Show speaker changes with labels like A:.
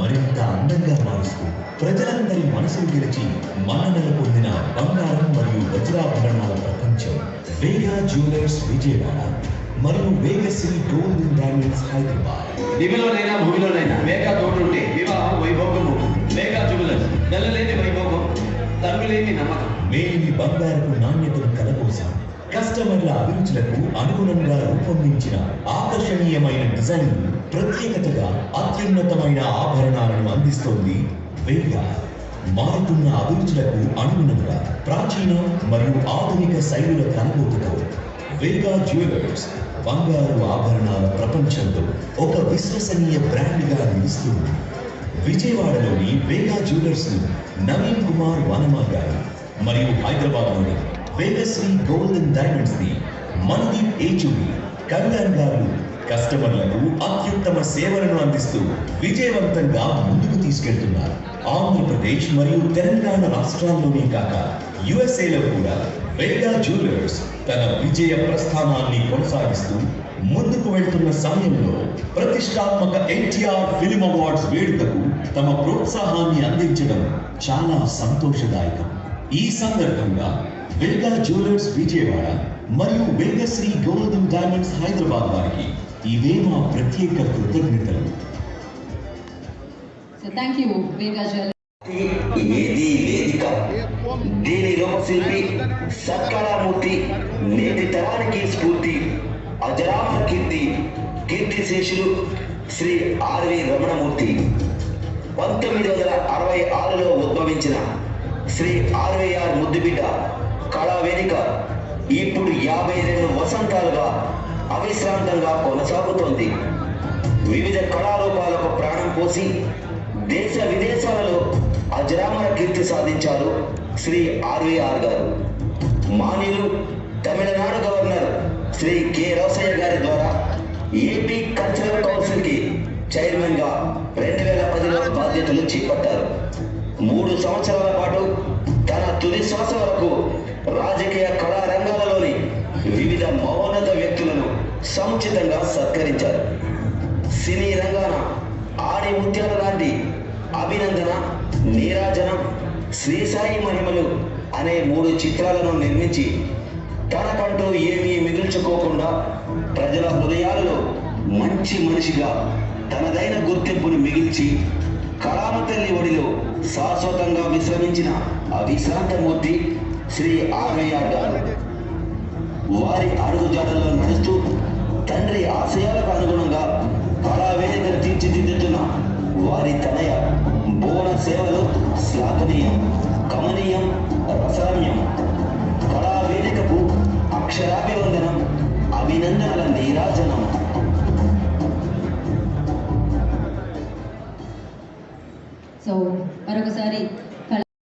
A: మరింత అందంగా మారుస్తూ ప్రజలందరి మనసులు గెలిచి మన్ననలు పొందిన బంగారం మరియు వజ్రాభరణాల ప్రపంచం వేగా జ్యువెలర్స్ విజయవాడ మరియు వేగశ్రీ గోల్డ్ డైమండ్స్ హైదరాబాద్.
B: దివిలోనైనా భూమిలోనైనా మేక తోడుంటే వివాహం వైభోగము మేక జుబులర్స్ నెలలేని వైభోగం తరుగులేని నమ్మకం.
A: మేలిమి బంగారపు నాణ్యతను కలబోసాం కస్టమర్ల అభిరుచులకు అనుగుణంగా రూపొందించిన ఆకర్షణీయమైన డిజైన్ ప్రత్యేకతగా అత్యున్నతమైన ఆభరణాలను అందిస్తోంది వేగా మారుతున్న అభిరుచులకు అనుగుణంగా ప్రాచీన మరియు ఆధునిక శైలుల కలబోతుతో వేగా జ్యువెలర్స్ బంగారు ఆభరణాల ప్రపంచంలో ఒక విశ్వసనీయ బ్రాండ్గా నిలుస్తుంది. విజయవాడలోని వేగా జ్యువెలర్స్ను నవీన్ కుమార్ వనమా గారు మరియు హైదరాబాద్లోని వేగశ్రీ గోల్డెన్ అండ్ డైమండ్స్ని మనదీప్ కళ్యాణ్ గారు కస్టమర్లకు అత్యుత్తమ సేవలను అందిస్తూ విజయవంతంగా ముందుకు తీసుకెళ్తున్నారు. ఆంధ్రప్రదేశ్ మరియు తెలంగాణ రాష్ట్రాల్లోనే కాక యుఎస్ఏలో కూడా వేగా జ్యువెలర్స్ తన విజయ ప్రస్థానాన్ని కొనసాగిస్తూ ముందుకు వెళ్తున్న సమయంలో ప్రతిష్టాత్మక ఎన్టీఆర్ ఫిల్మ్ అవార్డ్స్ వేడుకకు తమ ప్రోత్సాహాన్ని అందించడం చాలా సంతోషదాయకం. ఈ సందర్భంగా వేగా జ్యువెలర్స్ విజయవాడ మరియు వేగశ్రీ గోల్డెన్ డైమండ్స్ హైదరాబాద్ వారికి ఇవే మా ప్రత్యేక కృతజ్ఞతలు.
C: ఏది వేదిక దీని రూపశిల్పి సత్కారామూర్తి నేటి తరానికి స్ఫూర్తి అజరామర కీర్తి కీర్తి శేషులు శ్రీ ఆర్వి రమణమూర్తి. పంతొమ్మిది వందల అరవై ఆరులో ఉద్భవించిన శ్రీ ఆర్వైఆర్ ముద్దుబిడ్డ కళా వేదిక ఇప్పుడు యాభై రెండు వసంతాలుగా అవిశ్రాంతంగా కొనసాగుతోంది. వివిధ కళారూపాలకు ప్రాణం పోసి దేశ విదేశాలలో అజరామర కీర్తి సాధించారు శ్రీ ఆర్వీఆర్ గారు. మాన్యులు తమిళనాడు గవర్నర్ శ్రీ కె రోసయ్య గారి ద్వారా ఏపీ కల్చరల్ కౌన్సిల్కి చైర్మన్గా రెండు వేల పదిలో బాధ్యతలు చేపట్టారు. మూడు సంవత్సరాల పాటు తన తుది శ్వాస వరకు రాజకీయ కళారంగాలలోని వివిధ మౌన్నత సముచితంగా సత్కరించారు. సినీ రంగాన ఆడి ముత్యాల లాంటి అభినందన నీరాజనం శ్రీసాయి మహిమలు అనే మూడు చిత్రాలను నిర్మించి తనకంటూ ఏమీ మిగుల్చుకోకుండా ప్రజల హృదయాలలో మంచి మనిషిగా తనదైన గుర్తింపును మిగిల్చి కళామ తల్లి ఒడిలో శాశ్వతంగా విశ్రమించిన అవిశ్రాంతమూర్తి శ్రీ ఆర్వయ్య గారు వారి అడుగుజాడల్లో నడుస్తూ తండ్రి ఆశయాలకు అనుగుణంగా కళావేదికను తీర్చిదిద్దుతున్న వారి తనయ బోన సేవలు శ్లాఘనీయం కమనీయం రసరమ్యం. కళావేదికకు అక్షరాభివందనం అభినందనల